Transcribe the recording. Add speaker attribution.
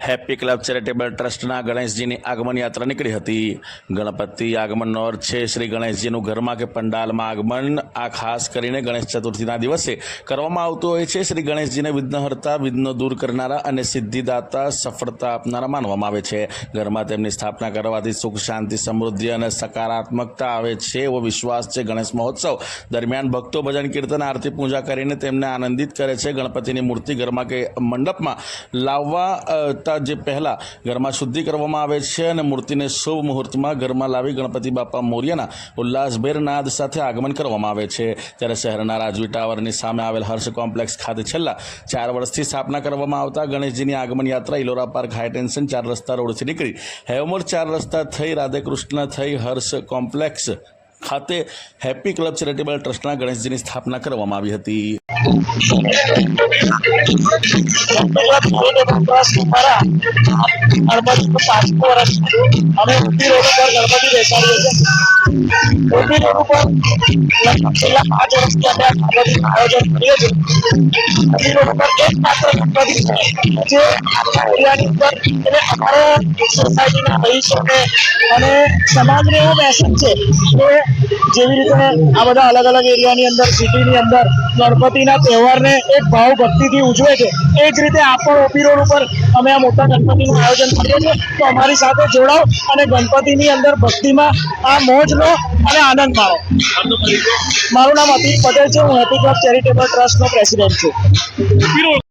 Speaker 1: Happy club charitable ટ્રસ્ટના ગણેશજીની આગમન યાત્રા નીકળી હતી. ગણપતિ આગમનનો અર્થ છે શ્રી ગણેશજીનું ઘરમાં કે પંડાલમાં આગમન. આ ખાસ કરીને ગણેશ ચતુર્થીના દિવસે કરવામાં આવતું હોય છે. શ્રી ગણેશજીને વિઘ્નહર્તા, વિઘ્નો દૂર કરનારા અને સિદ્ધિદાતા સફળતા આપનારા માનવામાં આવે છે. ઘરમાં તેમની સ્થાપના કરવાથી સુખ, શાંતિ, સમૃદ્ધિ અને સકારાત્મકતા આવે છે એવો વિશ્વાસ છે ગણેશ મહોત્સવ. દરમિયાન ભક્તો ભજન, કીર્તન, આરતી, પૂજા કરીને તેમને આનંદિત કરે છે. ગણપતિની મૂર્તિ ઘરમાં કે મંડપમાં લાવવા અ, તા જે પહેલાં ઘરમાં શુદ્ધિ કરવામાં આવે છે અને મૂર્તિને શુભ મુહૂર્તમાં ઘરમાં લાવી ગણપતિ બાપા મોર્યના ઉલ્લાસભેર નાદ સાથે આગમન કરવામાં આવે છે. ત્યારે શહેરના રાજવી ટાવરની સામે આવેલ હર્ષ કોમ્પ્લેક્સ ખાતે છેલ્લા ચાર વર્ષથી સ્થાપના કરવામાં આવતા ગણેશજીની આગમન યાત્રા ઇલોરા પાર્ક હાઈ ટેન્શન ચાર રસ્તા રોડથી નીકળી. હેવમોર ચાર રસ્તા થઈ રાધેકૃષ્ણ થઈ હર્ષ કોમ્પ્લેક્સ ખાતે હેપી ક્લબ ચેરિટેબલ ટ્રસ્ટના ગણેશજીની સ્થાપના કરવામાં આવી હતી.
Speaker 2: ગણપતિ પાંચમું વર્ષ અમે ઊભી રોડ ઉપર ગણપતિ બેસાડીએ છીએ ઊભી રોડ ઉપર છેલ્લા પાંચ વર્ષથી અમે આ આયોજન કરીએ છીએ ઊભી રોડ ઉપર એક માત્ર ગણપતિ છે એરિયાની ઉપર એટલે અમારા સોસાયટીના રહીશોને અને સમાજને એવો મેસેજ છે કે જેવી રીતે આ બધા અલગ અલગ એરિયાની અંદર સિટીની અંદર ગણપતિના તહેવારને એક ભાવ ભક્તિથી ઉજવે છે. એ જ રીતે આપ પણ ઓપી રોડ ઉપર અમે આ મોટા ગણપતિનું આયોજન કરીએ છીએ. તો અમારી સાથે જોડાઓ અને ગણપતિની અંદર ભક્તિમાં આ મોજ લો અને આનંદ માણો. મારું નામ અતિક પટેલ છે. હું હેપી ક્લબ ચેરિટેબલ ટ્રસ્ટનો પ્રેસિડેન્ટ છું.